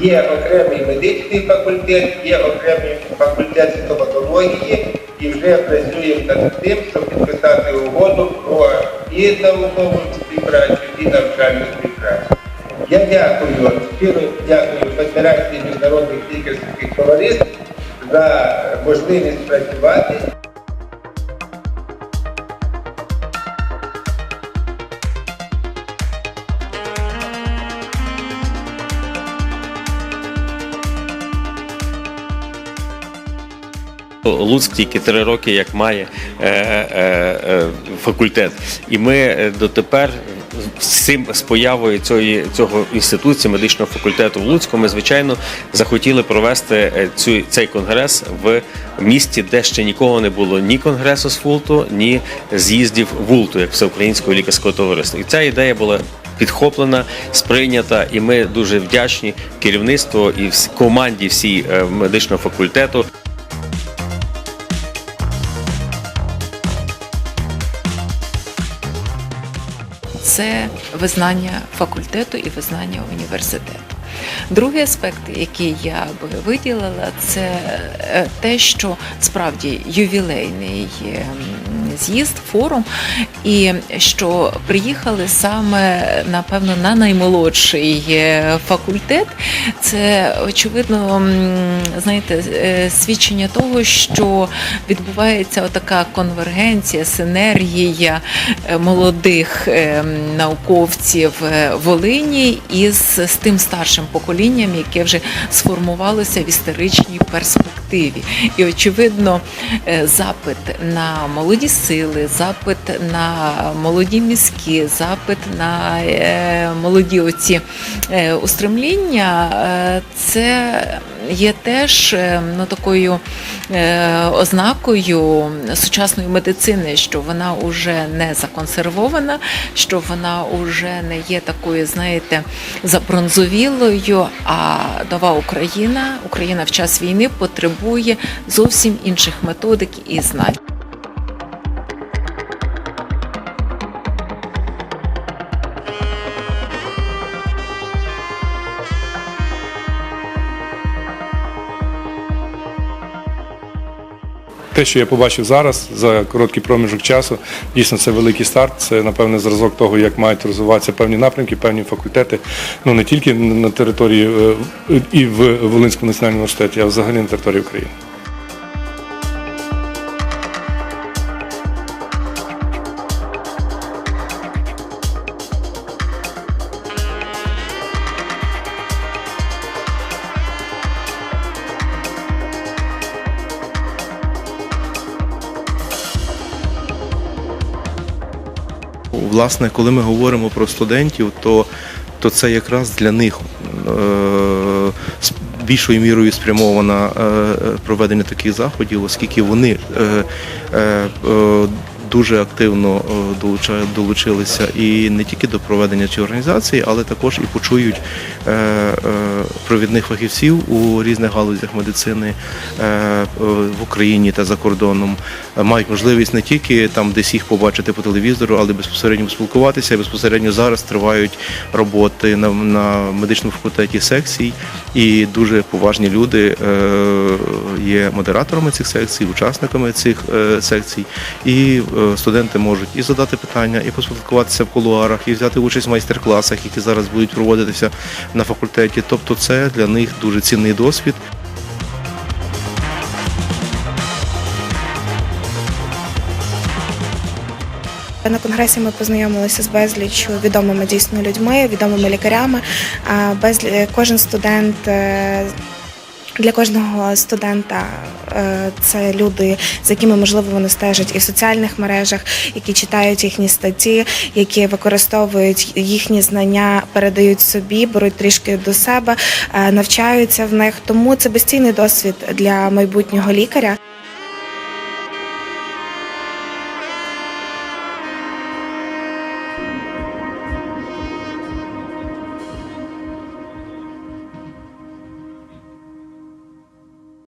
Є окремий медичний факультет, є окремий факультет стоматології, і вже працюємо над тим, щоб підписати угоду про і наукову співпрацю, і навчальну співпрацю. Я дякую, щиро дякую Федерації міжнародних лікарських товариств за можливість працювати. Луцьк тільки три роки як має е, е, е, факультет. І ми дотепер з цим з появою цієї цього інституції медичного факультету в Луцьку, ми звичайно захотіли провести цю цей конгрес в місті, де ще нікого не було ні конгресу з фулту, ні з'їздів вулту, як всеукраїнського лікарського товариства. І ця ідея була. Підхоплена, сприйнята, і ми дуже вдячні керівництву і команді всій медичного факультету. Це визнання факультету і визнання університету. Другий аспект, який я би виділила, це е, те, що справді ювілейний ем, з'їзд, форум, і що приїхали саме напевно на наймолодший е, факультет. Це очевидно, знаєте, е, свідчення того, що відбувається отака конвергенція, синергія е, молодих науковців Волині із з тим старшим поколінням, яке вже сформувалося в історичній перспективі. І очевидно, запит на молоді сили, запит на молоді мізки, запит на е, молоді оці е, устремління, е, це є теж ну, такою ознакою сучасної медицини, що вона вже не законсервована, що вона вже не є такою, знаєте, забронзовілою. А нова Україна, Україна в час війни потребує зовсім інших методик і знань. Те, що я побачив зараз за короткий проміжок часу, дійсно це великий старт. Це напевне зразок того, як мають розвиватися певні напрямки, певні факультети. Ну не тільки на території е, і в Волинському національному університеті, а взагалі на території України. Власне, коли ми говоримо про студентів, то, то це якраз для них е, з більшою мірою спрямовано е, проведення таких заходів, оскільки вони е, дуже активно е, долучилися і не тільки до проведення цієї організації, але також і почують е, е, провідних фахівців у різних галузях медицини в Україні та за кордоном. Мають можливість не тільки там десь їх побачити по телевізору, але безпосередньо поспілкуватися. Безпосередньо зараз тривають роботи на, на медичному факультеті секцій, і дуже поважні люди є модераторами цих секцій, учасниками цих секцій. І студенти можуть і задати питання, і поспілкуватися в кулуарах, і взяти участь в майстер-класах, які зараз будуть проводитися на факультеті. Тобто, це для них дуже цінний досвід. На конгресі ми познайомилися з безліччю відомими дійсно людьми, відомими лікарями. Безлі... Кожен студент. Для кожного студента е, це люди, з якими можливо вони стежать і в соціальних мережах, які читають їхні статті, які використовують їхні знання, передають собі, беруть трішки до себе, е, навчаються в них. Тому це безцінний досвід для майбутнього лікаря.